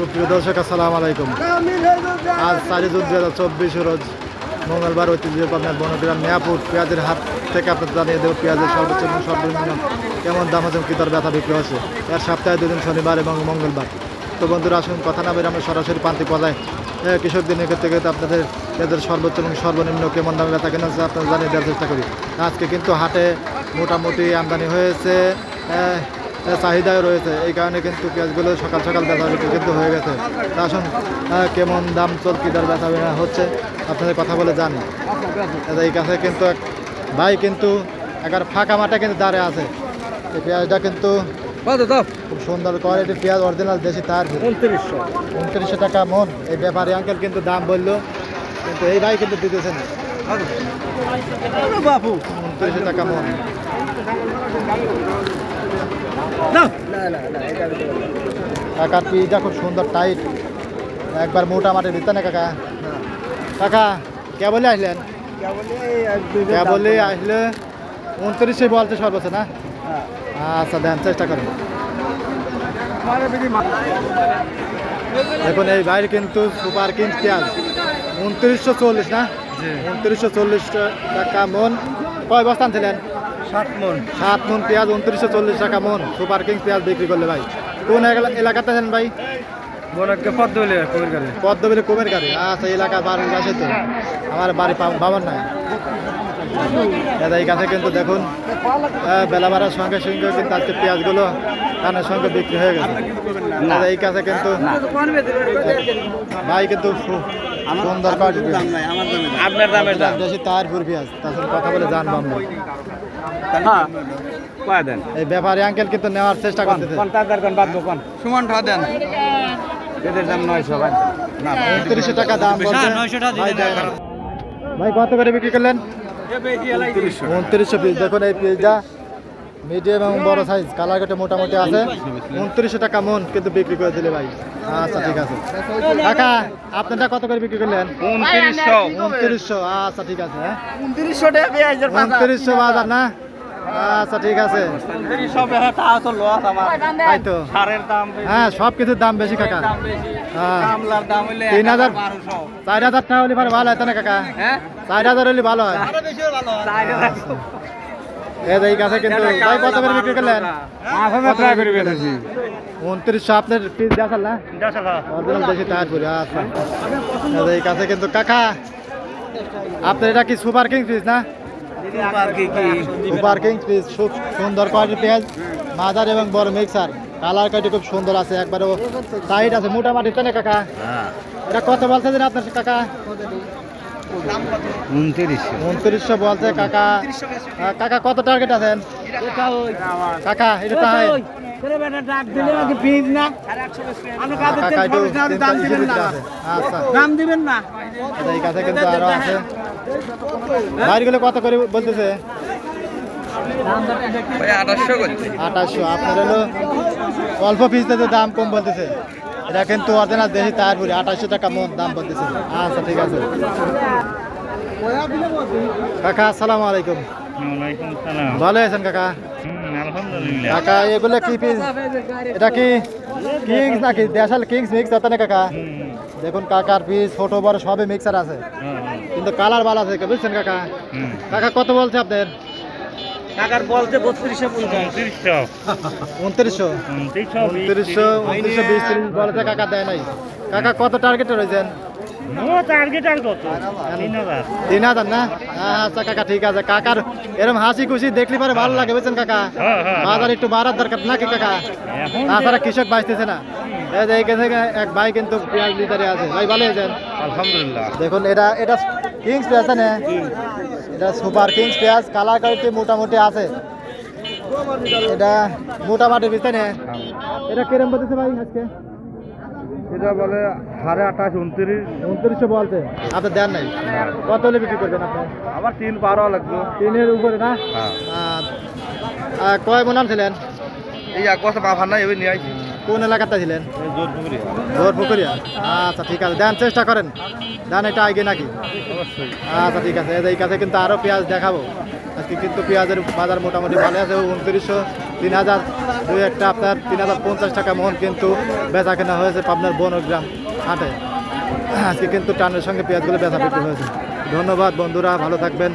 সুপ্রিয় দর্শক, আসসালামু আলাইকুম। আজ চারি জুন দু হাজার চব্বিশ রোজ মঙ্গলবার ঐতিহ্য পাবনার বনগ্রাম মেয়াপুর পেঁয়াজের হাট থেকে আপনাদের জানিয়ে দেবো, পেঁয়াজের সর্বোচ্চ এবং সর্বনিম্ন কেমন দাম আছে কি দর ব্যথা বিক্রি হচ্ছে এর সপ্তাহে দুদিন শনিবার এবং মঙ্গলবার। তো বন্ধুরা, আসুন কথা না বের আমরা সরাসরি প্রান্তিক পলায় কৃষকদের নিকট থেকে আপনাদের পেঁয়াজের সর্বোচ্চ এবং সর্বনিম্ন কেমন দামে ব্যথা কেনা হচ্ছে আপনাদের জানিয়ে দেওয়ার চেষ্টা করি। আজকে কিন্তু হাটে মোটামুটি আমদানি হয়েছে এ, রয়েছে। এই কারণে কিন্তু পেঁয়াজগুলো সকাল সকাল ব্যথা বিক্রি কিন্তু হয়ে গেছে। তা আসুন কেমন দাম চল কি দর ব্যথা বিনা হচ্ছে আপনাদের কথা বলে জানি। এই কাছে কিন্তু এক ভাই কিন্তু একবার ফাঁকা মাঠে কিন্তু দাঁড়ে আছে। এই পেঁয়াজটা কিন্তু খুব সুন্দর কোয়ালিটি পেঁয়াজ অরিজিনাল দেশি তার। উনত্রিশশো। উনত্রিশশো টাকা মন। এই ব্যাপারী আঙ্কেল কিন্তু দাম বলল কিন্তু এই ভাই কিন্তু দিতেছেন বাপু। উনত্রিশশো টাকা মন। দাও কাকার পিসটা খুব সুন্দর টাইট একবার মোটা মাটির দিতে না কাকা। কাকা কে বলে আসলেন কে বলে আসলে উনত্রিশে বলছে সর্বোচ্চ না? আচ্ছা দেন চেষ্টা করেন। দেখুন এই বাইরে কিন্তু সুপার কিং পেঁয়াজ উনত্রিশশো চল্লিশ না? উনত্রিশশো চল্লিশ টাকা মন। কয় বস্তান ছিলেন? সাত মন। সাত মন পেঁয়াজ উনত্রিশশো চল্লিশ টাকা মন। সুপার কিং পেঁয়াজ বিক্রি করলে ভাই। কোন এলা- এলাকাতে আছেন ভাই? বোনকে পদ্ম গাড়ি পদ্মবিলে কোমের গাড়ি আচ্ছা এলাকা বাড়ির কাছে তো। আমার বাড়ি বাবার নাই। দাদা এই কাছে কিন্তু দেখুন বেলা বাড়ার সঙ্গে সঙ্গে কিন্তু আজকে পেঁয়াজগুলো কানের সঙ্গে বিক্রি হয়ে গেছে। দাদা এই কাছে কিন্তু ভাই কিন্তু সুন্দর কোয়ালিটির আপনার দামের দাম। দেশি তারপুর পেঁয়াজ। তাছাড়া কথা বলে জানব আমরা। হ্যাঁ। কয় দেন? এই ব্যাপারী আঙ্কেল কিন্তু নেওয়ার চেষ্টা করতেছে। কোন তাদের কোন বাদ কোন? সুমন ঠা দেন। এদের দাম নয়শো বাদ না উনত্রিশশো টাকা দাম বলছে। দেয় না। ভাই কত করে বিক্রি করলেন? উনত্রিশশো পিস। দেখুন এই পিসটা। মিডিয়াম এবং বড় সাইজ কালার কাটে মোটামুটি আছে। উনত্রিশশো টাকা মন কিন্তু বিক্রি করে দিলে ভাই। আচ্ছা ঠিক আছে। কাকা আপনারটা কত করে বিক্রি করলেন? উনত্রিশশো। উনত্রিশশো আচ্ছা ঠিক আছে হ্যাঁ। উনত্রিশশো টাকা উনত্রিশশো বাজার না? আচ্ছা ঠিক আছে। তা তো। তো হ্যাঁ সব কিছুর দাম বেশি কাকা। হ্যাঁ। তিন হাজার। চার হাজার টাকা হলে ভালো হতো না কাকা? হ্যাঁ। চার হাজার হলে ভালো হয়। চার হাজার। এই কাছে কিন্তু ভাই কত করে বিক্রি করলেন। পাঁচ হাজার টাকা করে বেঁধেছি উনত্রিশশো আপনার পিস দেখাল না? অরিজিনাল দেশি টায়ার করি আচ্ছা। এই কাছে কিন্তু কাকা আপনার এটা কি সুপার কিং পিস না? কি কি? সুপার কিং পিস খুব সুন্দর কোয়ালিটির পেঁয়াজ মাদার এবং বড় মিক্সার কালার কাটি খুব সুন্দর আছে একবারে সাইড আছে মোটামুটি তাই না কাকা? এটা কত বলছে যে আপনার কাকা? উনত্রিশশো। উনত্রিশশো বলছে কাকা। কাকা কত টার্গেট আছেন? কাকা এটা তাই। আচ্ছা। দাম দিবেন না। আচ্ছা, এই কাছে কিন্তু আরও আছে। বাইরগুলো কত করে বলতেছে? আঠাশশো আপনার হলো অল্প পিসতে দাম কম বলতেছে। এটা কিন্তু অরিজিনাল দেশি তার পুরি আঠাশশো টাকা মন দাম বলতেছে। আচ্ছা ঠিক আছে। কাকা আসসালামু আলাইকুম। ভালো আছেন কাকা? কাকা এগুলো কি পিস এটা কি কিংস নাকি? দেশাল কিংস মিক্স আছে না কাকা? দেখুন কাকার পিস ছোট বড় সবই মিক্সার আছে। কিন্তু কালার ভালো আছে বুঝছেন কাকা? কাকা কত বলছে আপনার টাকার বলতে বত্রিশশো পঞ্চাশ। উনত্রিশশো উনত্রিশশো উনত্রিশশো বিশ বলতে কাকা দেয় নাই। কাকা কত টার্গেটে রয়েছেন? তিন হাজার। না? আচ্ছা কাকা ঠিক আছে। কাকার এরকম হাসি খুশি দেখলি পরে ভালো লাগে বুঝছেন কাকা? বাজার একটু বাড়ার দরকার নাকি কাকা? তাছাড়া কৃষক বাঁচতেছে না। এই যে এক ভাই কিন্তু পেঁয়াজ লিটারে আছে ভাই ভালো আছেন? আলহামদুলিল্লাহ। দেখুন এটা এটা কিংস। এটা সুপার কিংস পেঁয়াজ কালার কোয়ালিটি মোটামুটি আছে। এটা মোটামুটি বুঝতে না এটা কিরম বলতেছে ভাই আজকে? এটা বলে সাড়ে আঠাশ উনত্রিশ। উনত্রিশশো বলছে। আপনি দেন নাই? কত হলে বিক্রি করবেন আপনি? আবার তিন বারো লাগবে। তিনের উপরে না? হ্যাঁ। কয় মনাল ছিলেন? এই এক বছর বাফার নাই এবার নিয়ে আইছি। কোন এলাকাতে ছিলেন? জোরপুকুরিয়া। আচ্ছা ঠিক আছে। দেন, চেষ্টা করেন। দেন, এটা আগে নাকি? আচ্ছা ঠিক আছে। এই কাছে কিন্তু আরও পেঁয়াজ দেখাবো। আজকে কিন্তু পেঁয়াজের বাজার মোটামুটি ভালো আছে। উনত্রিশশো, তিন হাজার, দুই একটা আপনার তিন হাজার পঞ্চাশ টাকা মোহন কিন্তু বেচা কেনা হয়েছে পাবনার বনগ্রাম হাটে। আজকে কিন্তু টানের সঙ্গে পেঁয়াজগুলো বেচা বিক্রি হয়েছে। ধন্যবাদ বন্ধুরা, ভালো থাকবেন।